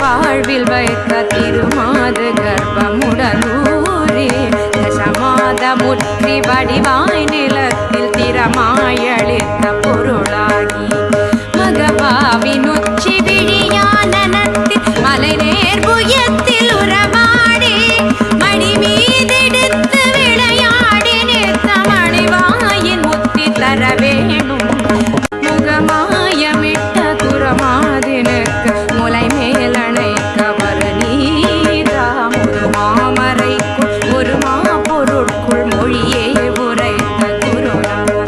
வாழ்வில் வைத்த திருமாது கர்ப்பமுடலூரே தசமாத முற்றி வடிவாய் நிலத்தில் திறமாயளித்த பொருளாகி மகபாவின் உச்சி விழியானத்தில் மலை நேர் புயத்தில் உறவாடி மணி மீதெடுத்து விளையாடி நிற்க மணிவாயின் முத்தி தர வேணும். முகமாயமிட்ட குரமாதினுக்கு முலை மேல் மொழியே உரைத்த குருநாதன